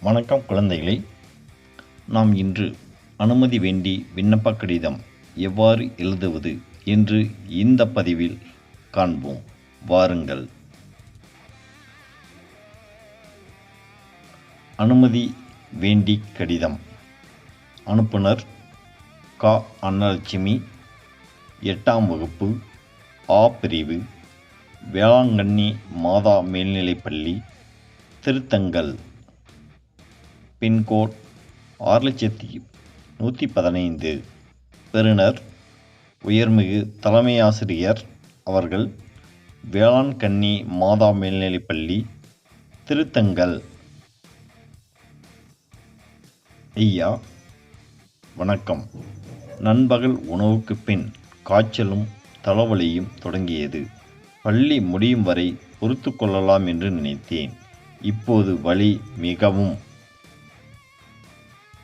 வணக்கம் குழந்தைகளே. நாம் இன்று அனுமதி வேண்டி விண்ணப்ப கடிதம் எவ்வாறு எழுதுவது என்று இந்த பதிவில் காண்போம். வாருங்கள். அனுமதி வேண்டி கடிதம். அனுப்புனர் கா. அன்னலட்சுமி. எட்டாம் வகுப்பு ஆ பிரிவு வேளாங்கண்ணி மாதா மேல்நிலைப்பள்ளி திருத்தங்கல். பின்கோட் ஆறு லட்சத்தி நூற்றி பதினைந்து. பெறுநர் உயர்மிகு தலைமை ஆசிரியர் அவர்கள் வேளாண் கன்னி மாதா மேல்நிலைப்பள்ளி திருத்தங்கல் ஐயா வணக்கம். நண்பகல் உணவுக்கு பின் காய்ச்சலும் தலைவலியும் தொடங்கியது. பள்ளி முடியும் வரை பொறுத்து கொள்ளலாம் என்று நினைத்தேன். இப்போது வலி மிகவும்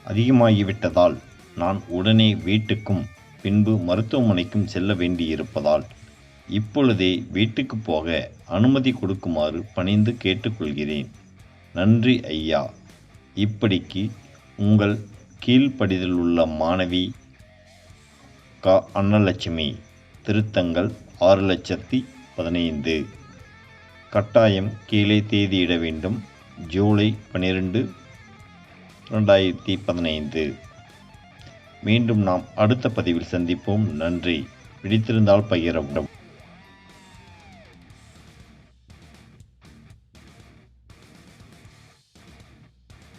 அதிகமாகிவிட்டதால் நான் உடனே வீட்டுக்கும் பின்பு மருத்துவமனைக்கும் செல்ல வேண்டியிருப்பதால் இப்பொழுதே வீட்டுக்கு போக அனுமதி கொடுக்குமாறு பணிந்து கேட்டுக்கொள்கிறேன். நன்றி ஐயா. இப்படிக்கு உங்கள் கீழ்ப்படிதல் உள்ள மாணவி க. அன்னலட்சுமி திருத்தங்கள் ஆறு லட்சத்தி பதினைந்து. கட்டாயம் கீழே தேதியிட வேண்டும். ஜூலை பன்னிரெண்டு ரெண்டாயிரத்தி பதினைந்து. மீண்டும் நாம் அடுத்த பதிவில் சந்திப்போம். நன்றி. பிடித்திருந்தால் பகிரவும்.